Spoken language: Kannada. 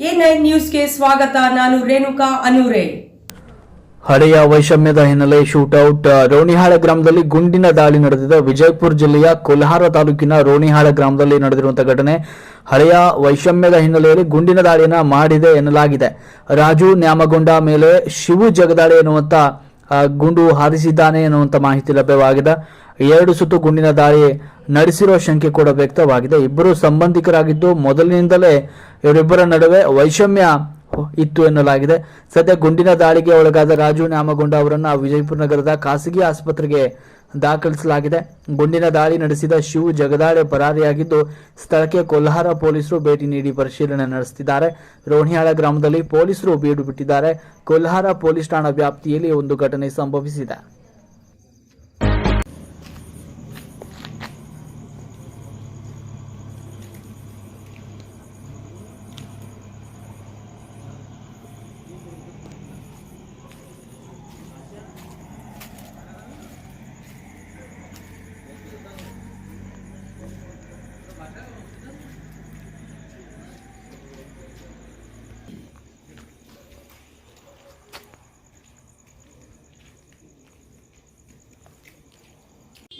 ನ್ಯೂಸ್ಗೆ ಸ್ವಾಗತ, ನಾನು ರೇಣುಕಾ ಅನೂರೆ. ಹಳೆಯ ವೈಷಮ್ಯದ ಹಿನ್ನೆಲೆ ಶೂಟೌಟ್ ರೋಣಿಹಾಳ ಗ್ರಾಮದಲ್ಲಿ ಗುಂಡಿನ ದಾಳಿ ನಡೆದಿದೆ. ವಿಜಯಪುರ ಜಿಲ್ಲೆಯ ಕೊಲ್ಹಾರ ತಾಲೂಕಿನ ರೋಣಿಹಾಳ ಗ್ರಾಮದಲ್ಲಿ ನಡೆದಿರುವಂತಹ ಘಟನೆ ಹಳೆಯ ವೈಷಮ್ಯದ ಹಿನ್ನೆಲೆಯಲ್ಲಿ ಗುಂಡಿನ ದಾಳಿಯನ್ನು ಮಾಡಿದೆ ಎನ್ನಲಾಗಿದೆ. ರಾಜು ನ್ಯಾಮಗೊಂಡ ಮೇಲೆ ಶಿವು ಜಗದಾಳೆ ಎನ್ನುವಂತ ಗುಂಡು ಹಾರಿಸಿದ್ದಾನೆ ಎನ್ನುವಂತ ಮಾಹಿತಿ ಲಭ್ಯವಾಗಿದೆ. ಎರಡು ಸುತ್ತು ಗುಂಡಿನ ದಾಳಿ ನಡೆಸಿರುವ ಶಂಕೆ ಕೂಡ ವ್ಯಕ್ತವಾಗಿದೆ. ಇಬ್ಬರು ಸಂಬಂಧಿಕರಾಗಿದ್ದು ಮೊದಲಿನಿಂದಲೇ ಇವರಿಬ್ಬರ ನಡುವೆ ವೈಷಮ್ಯ ಇತ್ತು ಎನ್ನಲಾಗಿದೆ. ಸದ್ಯ ಗುಂಡಿನ ದಾಳಿಗೆ ಒಳಗಾದ ರಾಜು ನ್ಯಾಮಗೊಂಡ ಅವರನ್ನು ವಿಜಯಪುರ ನಗರದ ಖಾಸಗಿ ಆಸ್ಪತ್ರೆಗೆ ದಾಖಲಿಸಲಾಗಿದೆ. ಗುಂಡಿನ ದಾಳಿ ನಡೆಸಿದ ಶಿವು ಜಗದಾಳೆ ಪರಾರಿಯಾಗಿದ್ದು, ಸ್ಥಳಕ್ಕೆ ಕೊಲ್ಹಾರ ಪೊಲೀಸರು ಭೇಟಿ ನೀಡಿ ಪರಿಶೀಲನೆ ನಡೆಸುತ್ತಿದ್ದಾರೆ. ರೋಣಿಯಾಳ ಗ್ರಾಮದಲ್ಲಿ ಪೊಲೀಸರು ಬೀಡು ಬಿಟ್ಟಿದ್ದಾರೆ ಕೊಲ್ಹಾರ ಪೊಲೀಸ್ ಠಾಣಾ ವ್ಯಾಪ್ತಿಯಲ್ಲಿ ಒಂದು ಘಟನೆ ಸಂಭವಿಸಿದೆ.